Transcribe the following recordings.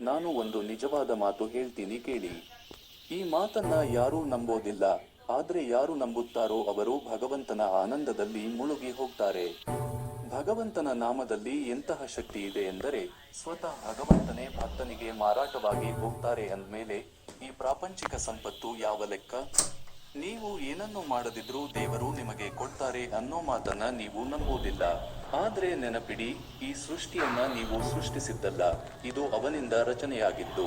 ಒಂದು ನಿಜವಾದ ಮಾತು ಹೇಳ್ತೀನಿ ಕೇಳಿ. ಈ ಮಾತನ್ನ ಯಾರೂ ನಂಬೋದಿಲ್ಲ, ಆದ್ರೆ ಯಾರು ನಂಬುತ್ತಾರೋ ಅವರು ಭಗವಂತನ ಆನಂದದಲ್ಲಿ ಮುಳುಗಿ ಹೋಗ್ತಾರೆ. ಭಗವಂತನ ನಾಮದಲ್ಲಿ ಎಂತಹ ಶಕ್ತಿ ಇದೆ ಎಂದರೆ ಸ್ವತಃ ಭಗವಂತನೇ ಭಕ್ತನಿಗೆ ಮಾರಾಟವಾಗಿ ಹೋಗ್ತಾರೆ ಅಂದ್ಮೇಲೆ ಈ ಪ್ರಾಪಂಚಿಕ ಸಂಪತ್ತು ಯಾವ ಲೆಕ್ಕ? ನೀವು ಏನನ್ನು ಮಾಡದಿದ್ರೂ ದೇವರು ನಿಮಗೆ ಕೊಡ್ತಾರೆ ಅನ್ನೋ ಮಾತನ್ನ ನೀವು ನಂಬುವುದಿಲ್ಲ ಆದ್ರೆ ನೆನಪಿಡಿ, ಈ ಸೃಷ್ಟಿಯನ್ನ ನೀವು ಸೃಷ್ಟಿಸಿದ್ದಲ್ಲ, ಇದು ಅವನಿಂದ ರಚನೆಯಾಗಿದ್ದು.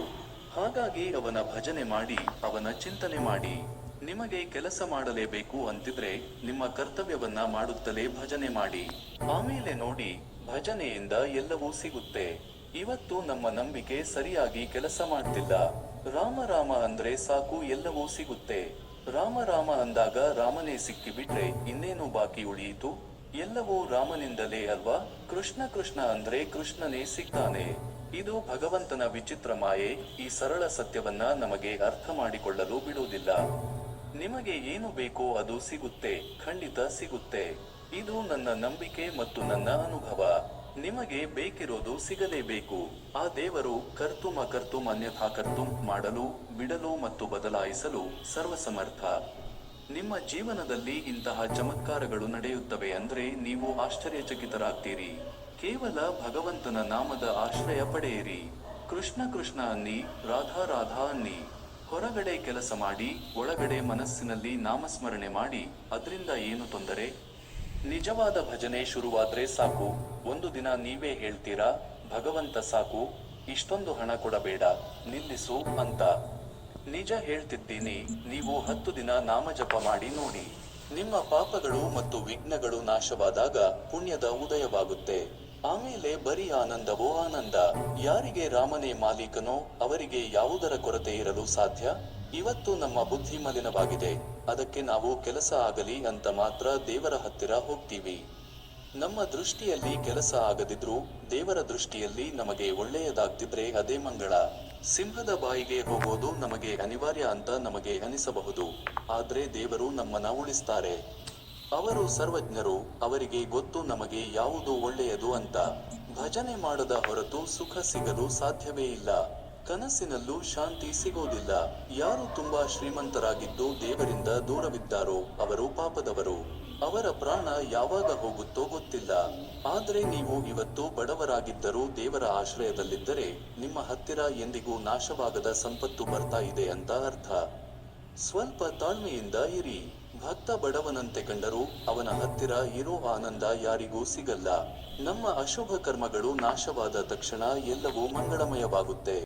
ಹಾಗಾಗಿ ಅವನ ಭಜನೆ ಮಾಡಿ, ಅವನ ಚಿಂತನೆ ಮಾಡಿ. ನಿಮಗೆ ಕೆಲಸ ಮಾಡಲೇಬೇಕು ಅಂತಿದ್ರೆ, ನಿಮ್ಮ ಕರ್ತವ್ಯವನ್ನ ಮಾಡುತ್ತಲೇ ಭಜನೆ ಮಾಡಿ. ಆಮೇಲೆ ನೋಡಿ, ಭಜನೆಯಿಂದ ಎಲ್ಲವೂ ಸಿಗುತ್ತೆ. ಇವತ್ತು ನಮ್ಮ ನಂಬಿಕೆ ಸರಿಯಾಗಿ ಕೆಲಸ ಮಾಡ್ತಿಲ್ಲ. ರಾಮ ರಾಮ ಅಂದ್ರೆ ಸಾಕು, ಎಲ್ಲವೂ ಸಿಗುತ್ತೆ. ರಾಮ ರಾಮ ಅಂದಾಗ ರಾಮನೇ ಸಿಕ್ಕಿಬಿಟ್ರೆ ಇನ್ನೇನು ಬಾಕಿ ಉಳಿಯಿತು? ಎಲ್ಲವೂ ರಾಮನಿಂದಲೇ ಅಲ್ವಾ? ಕೃಷ್ಣ ಕೃಷ್ಣ ಅಂದ್ರೆ ಕೃಷ್ಣನೇ ಸಿಗ್ತಾನೆ ಇದು ಭಗವಂತನ ವಿಚಿತ್ರ ಮಾಯೆ. ಈ ಸರಳ ಸತ್ಯವನ್ನ ನಮಗೆ ಅರ್ಥ ಮಾಡಿಕೊಳ್ಳಲು ಬಿಡುವುದಿಲ್ಲ. ನಿಮಗೆ ಏನು ಬೇಕೋ ಅದು ಸಿಗುತ್ತೆ. ಖಂಡಿತ ಸಿಗುತ್ತೆ. ಇದು ನನ್ನ ನಂಬಿಕೆ ಮತ್ತು ನನ್ನ ಅನುಭವ. ನಿಮಗೆ ಬೇಕಿರೋದು ಸಿಗಲೇಬೇಕು ಆ ದೇವರು ಕರ್ತುಮ ಕರ್ತುಮ್ ಅನ್ಯಥಾ ಕರ್ತುಂ ಮಾಡಲು, ಬಿಡಲು ಮತ್ತು ಬದಲಾಯಿಸಲು ಸರ್ವಸಮರ್ಥ. ನಿಮ್ಮ ಜೀವನದಲ್ಲಿ ಇಂತಹ ಚಮತ್ಕಾರಗಳು ನಡೆಯುತ್ತವೆ ಅಂದರೆ ನೀವು ಆಶ್ಚರ್ಯಚಕಿತರಾಗ್ತೀರಿ. ಕೇವಲ ಭಗವಂತನ ನಾಮದ ಆಶ್ರಯ ಪಡೆಯಿರಿ. ಕೃಷ್ಣ ಕೃಷ್ಣ ಅನ್ನಿ, ರಾಧಾ ರಾಧಾ ಅನ್ನಿ. ಹೊರಗಡೆ ಕೆಲಸ ಮಾಡಿ, ಒಳಗಡೆ ಮನಸ್ಸಿನಲ್ಲಿ ನಾಮಸ್ಮರಣೆ ಮಾಡಿ, ಅದರಿಂದ ಏನು ತೊಂದರೆ? ನಿಜವಾದ ಭಜನೆ ಶುರುವಾದ್ರೆ ಸಾಕು. ಒಂದು ದಿನ ನೀವೇ ಹೇಳ್ತೀರಾ, ಭಗವಂತ ಸಾಕು, ಇಷ್ಟೊಂದು ಹಣ ಕೊಡಬೇಡ, ನಿಲ್ಲಿಸು ಅಂತ. ನಿಜ ಹೇಳ್ತಿದ್ದೀನಿ, ನೀವು ಹತ್ತು ದಿನ ನಾಮಜಪ ಮಾಡಿ ನೋಡಿ. ನಿಮ್ಮ ಪಾಪಗಳು ಮತ್ತು ವಿಘ್ನಗಳು ನಾಶವಾದಾಗ ಪುಣ್ಯದ ಉದಯವಾಗುತ್ತೆ. ಆಮೇಲೆ ಬರೀ ಆನಂದವೋ ಆನಂದ. ಯಾರಿಗೆ ರಾಮನೇ ಮಾಲೀಕನೋ ಅವರಿಗೆ ಯಾವುದರ ಕೊರತೆ ಇರಲು ಸಾಧ್ಯ? ಇವತ್ತು ನಮ್ಮ ಬುದ್ಧಿ ಮಲಿನವಾಗಿದೆ. ಅದಕ್ಕೆ ನಾವು ಕೆಲಸ ಆಗಲಿ ಅಂತ ಮಾತ್ರ ದೇವರ ಹತ್ತಿರ ಹೋಗ್ತೀವಿ. ನಮ್ಮ ದೃಷ್ಟಿಯಲ್ಲಿ ಕೆಲಸ ಆಗದಿದ್ರೂ ದೇವರ ದೃಷ್ಟಿಯಲ್ಲಿ ನಮಗೆ ಒಳ್ಳೆಯದಾಗ್ತಿದ್ರೆ ಅದೇ ಮಂಗಳ. ಸಿಂಹದ ಬಾಯಿಗೆ ಹೋಗೋದು ನಮಗೆ ಅನಿವಾರ್ಯ ಅಂತ ನಮಗೆ ಅನಿಸಬಹುದು. ಆದ್ರೆ ದೇವರು ನಮ್ಮನ್ನ ಉಳಿಸ್ತಾರೆ. ಅವರು ಸರ್ವಜ್ಞರು, ಅವರಿಗೆ ಗೊತ್ತು ನಮಗೆ ಯಾವುದು ಒಳ್ಳೆಯದು ಅಂತ. ಭಜನೆ ಮಾಡದ ಹೊರತು ಸುಖ ಸಿಗಲು ಸಾಧ್ಯವೇ ಇಲ್ಲ. ಕನಸಿನಲ್ಲೂ ಶಾಂತಿ ಸಿಗೋದಿಲ್ಲ. ಯಾರು ತುಂಬಾ ಶ್ರೀಮಂತರಾಗಿದ್ದು ದೇವರಿಂದ ದೂರವಿದ್ದಾರೋ ಅವರು ಪಾಪದವರು. ಅವರ ಪ್ರಾಣ ಯಾವಾಗ ಹೋಗುತ್ತೋ ಗೊತ್ತಿಲ್ಲ. ಆದರೆ ನೀವು ಇವತ್ತು ಬಡವರಾಗಿದ್ದರೂ ದೇವರ ಆಶ್ರಯದಲ್ಲಿದ್ದರೆ ನಿಮ್ಮ ಹತ್ತಿರ ಎಂದಿಗೂ ನಾಶವಾಗದ ಸಂಪತ್ತು ಬರ್ತಾ ಇದೆ ಅಂತ ಅರ್ಥ. ಸ್ವಲ್ಪ ತಾಳ್ಮೆಯಿಂದ ಇರಿ. ಭಕ್ತ ಬಡವನಂತೆ ಕಂಡರೂ ಅವನ ಹತ್ತಿರ ಇರೋ ಆನಂದ ಯಾರಿಗೂ ಸಿಗಲ್ಲ. ನಮ್ಮ ಅಶುಭ ಕರ್ಮಗಳು ನಾಶವಾದ ತಕ್ಷಣ ಎಲ್ಲವೂ ಮಂಗಳಮಯವಾಗುತ್ತೆ.